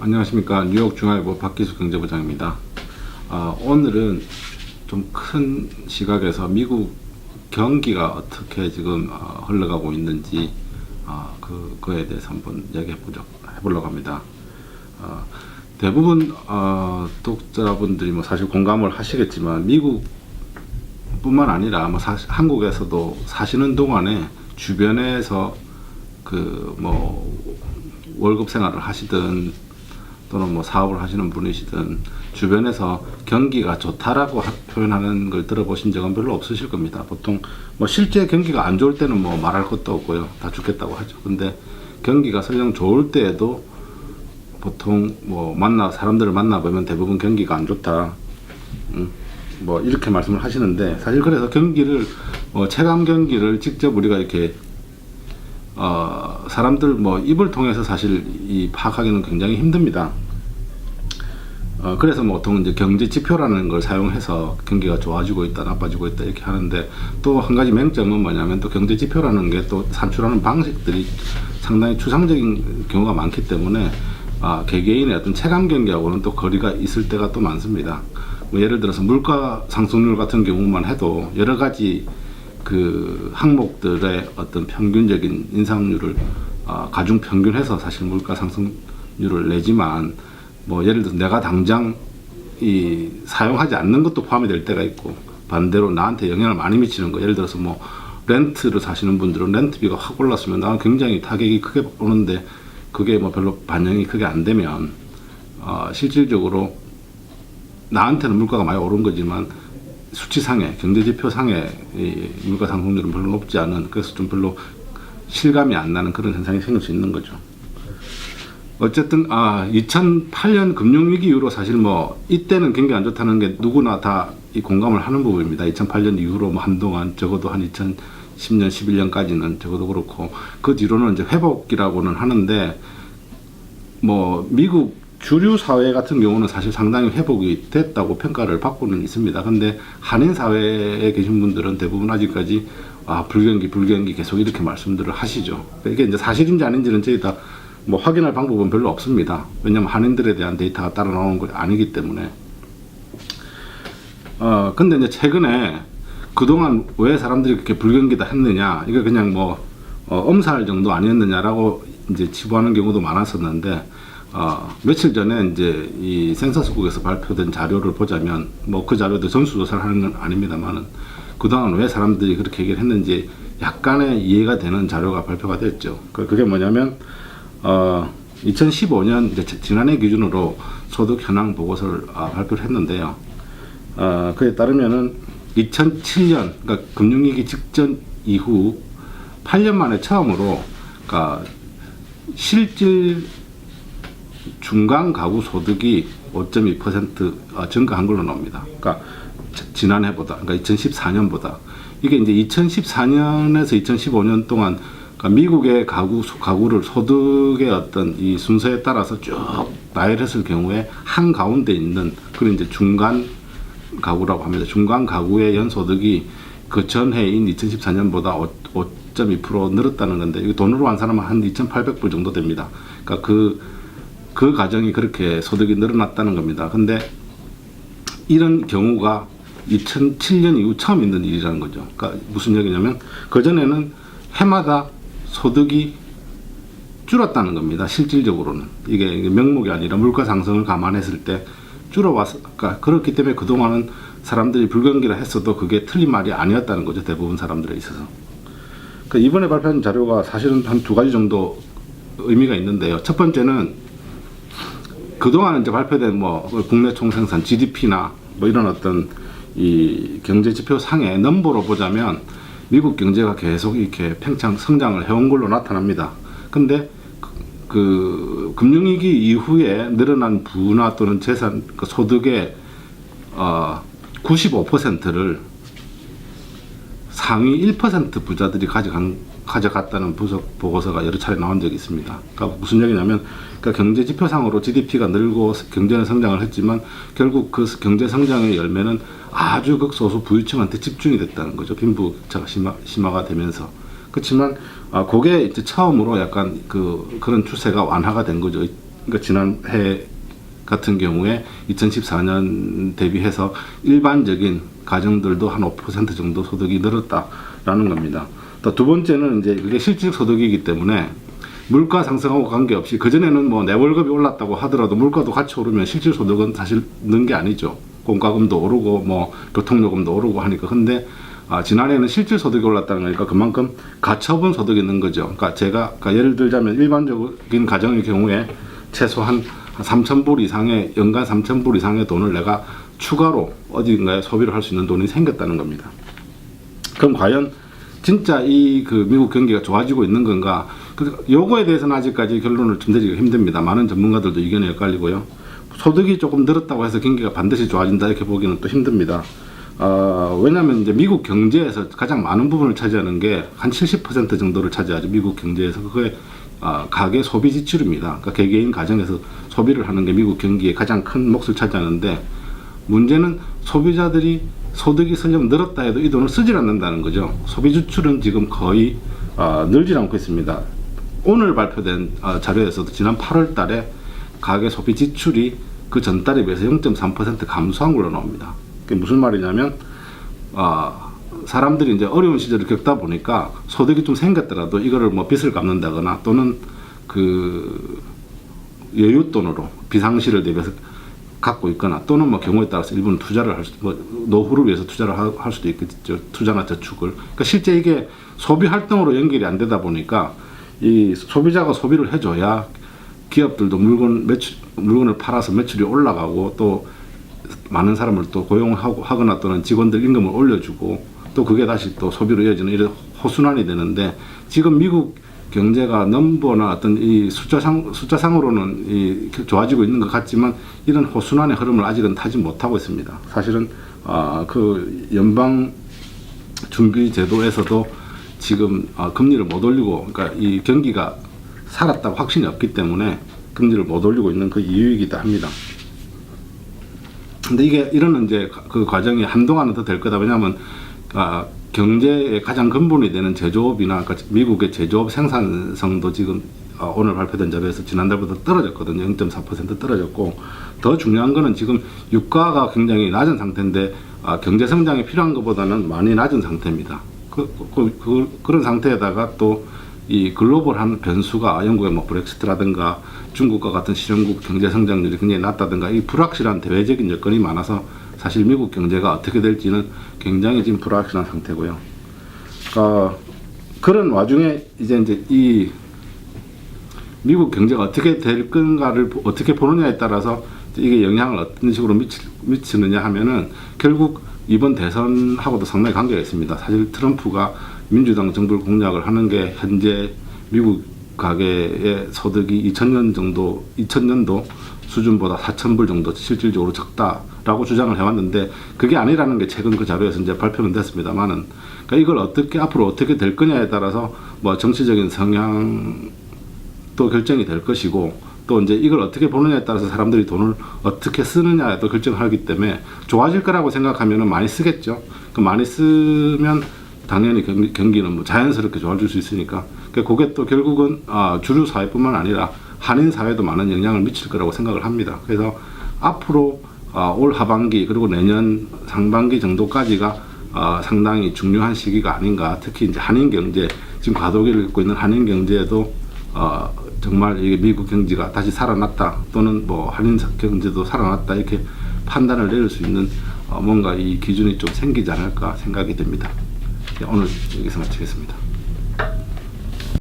안녕하십니까 뉴욕 중앙일보 박기수 경제부장입니다. 아, 오늘은 좀 큰 시각에서 미국 경기가 어떻게 지금 어, 흘러가고 있는지 어, 그 그에 대해서 한번 이야기해 보려 해보려고 합니다. 어, 대부분 어, 독자분들이 뭐 사실 공감을 하시겠지만 미국뿐만 아니라 뭐 사실 한국에서도 사시는 동안에 주변에서 그 뭐 월급 생활을 하시든 또는 뭐 사업을 하시는 분이시든 주변에서 경기가 좋다라고 하- 표현하는 걸 들어보신 적은 별로 없으실 겁니다. 보통 뭐 실제 경기가 안 좋을 때는 뭐 말할 것도 없고요. 다 죽겠다고 하죠. 근데 경기가 설령 좋을 때에도 보통 뭐 만나 사람들을 만나 보면 대부분 경기가 안 좋다. 음, 뭐 이렇게 말씀을 하시는데 사실 그래서 경기를 뭐 체감 경기를 직접 우리가 이렇게 어, 사람들 뭐 입을 통해서 사실 이 파악하기는 굉장히 힘듭니다. 어, 그래서 뭐 보통 이제 경제 지표라는 걸 사용해서 경기가 좋아지고 있다, 나빠지고 있다 이렇게 하는데 또 한 가지 맹점은 뭐냐면 또 경제 지표라는 게 또 산출하는 방식들이 상당히 추상적인 경우가 많기 때문에 아, 개개인의 어떤 체감 경기하고는 또 거리가 있을 때가 또 많습니다. 뭐 예를 들어서 물가 상승률 같은 경우만 해도 여러 가지 그 항목들의 어떤 평균적인 인상률을 아, 가중 평균해서 사실 물가 상승률을 내지만 뭐 예를 들어서 내가 당장 이 사용하지 않는 것도 포함이 될 때가 있고 반대로 나한테 영향을 많이 미치는 거 예를 들어서 뭐 렌트를 사시는 분들은 렌트비가 확 올랐으면 나는 굉장히 타격이 크게 오는데 그게 뭐 별로 반영이 크게 안 되면 어, 실질적으로 나한테는 물가가 많이 오른 거지만 수치상에 경제지표 상에 이 물가 상승률은 별로 높지 않은 그래서 좀 별로 실감이 안 나는 그런 현상이 생길 수 있는 거죠. 어쨌든 아 2008년 금융위기 이후로 사실 뭐 이때는 경기 안 좋다는 게 누구나 다 이 공감을 하는 부분입니다. 2008년 이후로 뭐 한동안 적어도 한 2010년 11년까지는 적어도 그렇고 그 뒤로는 이제 회복이라고는 하는데 뭐 미국 주류 사회 같은 경우는 사실 상당히 회복이 됐다고 평가를 받고는 있습니다. 근데 한인 사회에 계신 분들은 대부분 아직까지 아 불경기 불경기 계속 이렇게 말씀들을 하시죠. 이게 이제 사실인지 아닌지는 저희 다 뭐 확인할 방법은 별로 없습니다. 왜냐하면 한인들에 대한 데이터가 따라 나오는 거 아니기 때문에. 어 근데 이제 최근에 그동안 왜 사람들이 그렇게 불경기다 했느냐 이거 그냥 뭐 어, 엄살 정도 아니었느냐라고 이제 치부하는 경우도 많았었는데 어, 며칠 전에 이제 이 센서스국에서 발표된 자료를 보자면 뭐 그 자료도 전수조사를 하는 건 아닙니다만은 그동안 왜 사람들이 그렇게 얘기를 했는지 약간의 이해가 되는 자료가 발표가 됐죠. 그- 그게 뭐냐면 어, 2015년 이제 지- 지난해 기준으로 소득 현황 보고서를 아, 발표를 했는데요. 어, 그에 따르면은 2007년 그러니까 금융위기 직전 이후 8년 만에 처음으로 그러니까 실질 중간 가구 소득이 5.2% 어, 증가한 걸로 나옵니다. 그러니까 지- 지난해보다, 그러니까 2014년보다 이게 이제 2014년에서 2015년 동안 그러니까 미국의 가구 소- 가구를 소득의 어떤 이 순서에 따라서 쭉 나열했을 경우에 한 가운데 있는 그런 이제 중간 가구라고 합니다. 중간 가구의 연소득이 그 전해인 2014년보다 5.2% 늘었다는 건데 이거 돈으로 환산하면 한 2,800불 정도 됩니다. 그러니까 그, 그 가정이 그렇게 소득이 늘어났다는 겁니다. 근데 이런 경우가 2007년 이후 처음 있는 일이라는 거죠. 그러니까 무슨 얘기냐면 그 전에는 해마다 소득이 줄었다는 겁니다. 실질적으로는 이게 명목이 아니라 물가 상승을 감안했을 때 줄어왔. 그러니까 그렇기 때문에 그 동안은 사람들이 불경기라 했어도 그게 틀린 말이 아니었다는 거죠. 대부분 사람들에 있어서. 그 이번에 발표한 자료가 사실은 한 두 가지 정도 의미가 있는데요. 첫 번째는 그동안 이제 발표된 뭐 국내 총생산 GDP나 뭐 이런 어떤 이 경제 지표 상의 넘버로 보자면 미국 경제가 계속 이렇게 팽창 성장을 해온 걸로 나타납니다. 근데 그, 그 금융위기 이후에 늘어난 부나 또는 재산 그 소득의 어 95%를 상위 1% 부자들이 가져간, 가져갔다는 부석 보고서가 여러 차례 나온 적이 있습니다. 그러니까 무슨 얘기냐면, 그러니까 경제 지표상으로 GDP가 늘고 경제는 성장을 했지만 결국 그 경제 성장의 열매는 아주 극소수 부유층한테 집중이 됐다는 거죠. 빈부격차가 심화, 심화가 되면서. 그렇지만 아, 그게 이제 처음으로 약간 그 그런 추세가 완화가 된 거죠. 그러니까 지난해 같은 경우에 2014년 대비해서 일반적인 가정들도 한 5% 정도 소득이 늘었다라는 겁니다. 또두 번째는 이제 그게 실질 소득이기 때문에 물가 상승하고 관계없이 그전에는 뭐 내 월급이 올랐다고 하더라도 물가도 같이 오르면 실질 소득은 사실 는 게 아니죠. 공과금도 오르고 뭐 교통요금도 오르고 하니까 근데 아, 지난해에는 실질 소득이 올랐다는 거니까 그만큼 가처분 소득이 있는 거죠. 그러니까 제가 그러니까 예를 들자면 일반적인 가정의 경우에 최소한 3천 불 이상의 연간 3천 불 이상의 돈을 내가 추가로 어딘가에 소비를 할 수 있는 돈이 생겼다는 겁니다. 그럼 과연 진짜 이 그 미국 경기가 좋아지고 있는 건가? 그 요거에 대해서는 아직까지 결론을 좀 내리기가 힘듭니다. 많은 전문가들도 의견이 엇갈리고요. 소득이 조금 늘었다고 해서 경기가 반드시 좋아진다 이렇게 보기는 또 힘듭니다. 어, 왜냐하면 이제 미국 경제에서 가장 많은 부분을 차지하는 게 한 70% 정도를 차지하죠. 미국 경제에서 그게 아, 가계 소비 지출입니다. 그러니까 개개인 가정에서 소비를 하는 게 미국 경기의 가장 큰 몫을 차지하는데 문제는 소비자들이 소득이 설령 늘었다 해도 이 돈을 쓰질 않는다는 거죠. 소비 지출은 지금 거의 아, 늘지 않고 있습니다. 오늘 발표된 아, 자료에서도 지난 8월 달에 가계 소비 지출이 그 전달에 비해서 0.3% 감소한 걸로 나옵니다. 그게 무슨 말이냐면 아, 사람들이 이제 어려운 시절을 겪다 보니까 소득이 좀 생겼더라도 이거를 뭐 빚을 갚는다거나 또는 그 여윳돈으로 비상시를 대비해서 갖고 있거나 또는 뭐 경우에 따라서 일부는 투자를 할 수, 뭐 노후를 위해서 투자를 하- 할 수도 있겠죠. 투자나 저축을. 그러니까 실제 이게 소비 활동으로 연결이 안 되다 보니까 이 소비자가 소비를 해줘야 기업들도 물건 매출 물건을 팔아서 매출이 올라가고 또 많은 사람을 또 고용하고 하거나 또는 직원들 임금을 올려주고 또 그게 다시 또 소비로 이어지는 이런 호순환이 되는데 지금 미국 경제가 넘버나 어떤 이 숫자상 숫자상으로는 이 좋아지고 있는 것 같지만 이런 호순환의 흐름을 아직은 타지 못하고 있습니다. 사실은 아그 연방 준비 제도에서도 지금 아, 금리를 못 올리고 그러니까 이 경기가 살았다고 확신이 없기 때문에 금리를 못 올리고 있는 그 이유이기도 합니다. 근데 이게 이런 이제 그 과정이 한동안은 더 될 거다. 왜냐하면 아, 경제의 가장 근본이 되는 제조업이나 그러니까 미국의 제조업 생산성도 지금 어, 오늘 발표된 자료에서 지난달보다 떨어졌거든요. 0.4% 떨어졌고 더 중요한 거는 지금 유가가 굉장히 낮은 상태인데 아, 경제 성장이 필요한 것보다는 많이 낮은 상태입니다. 그, 그, 그, 그런 상태에다가 또 이 글로벌한 변수가 영국의 뭐 브렉시트라든가 중국과 같은 실용국 경제 성장률이 굉장히 낮다든가 이 불확실한 대외적인 여건이 많아서 사실 미국 경제가 어떻게 될지는 굉장히 지금 불확실한 상태고요. 그러니까 그런 와중에 이제 이제 이 미국 경제가 어떻게 될 건가를 보- 어떻게 보느냐에 따라서 이게 영향을 어떤 식으로 미치, 미치 느냐 하면은 결국 이번 대선하고도 상당히 관계가 있습니다. 사실 트럼프가 민주당 정부를 공략을 하는 게 현재 미국 가계의 소득이 2000년 정도, 2000년도 수준보다 4,000불 정도 실질적으로 적다라고 주장을 해왔는데 그게 아니라는 게 최근 그 자료에서 이제 발표는 됐습니다만은 그러니까 이걸 어떻게 앞으로 어떻게 될 거냐에 따라서 뭐 정치적인 성향 또 결정이 될 것이고 또 이제 이걸 어떻게 보느냐에 따라서 사람들이 돈을 어떻게 쓰느냐에도 결정을 하기 때문에 좋아질 거라고 생각하면은 많이 쓰겠죠. 그 많이 쓰면 당연히 경기, 경기는 뭐 자연스럽게 좋아질 수 있으니까. 그 그게 또 결국은 아, 주류 사회뿐만 아니라 한인 사회도 많은 영향을 미칠 거라고 생각을 합니다. 그래서 앞으로 아, 올 하반기 그리고 내년 상반기 정도까지가 아, 상당히 중요한 시기가 아닌가. 특히 이제 한인 경제 지금 과도기를 겪고 있는 한인 경제에도 어, 정말 이게 미국 경제가 다시 살아났다 또는 뭐 한인 경제도 살아났다 이렇게 판단을 내릴 수 있는 어, 뭔가 이 기준이 좀 생기지 않을까 생각이 됩니다. 네, 오늘 여기서 마치겠습니다.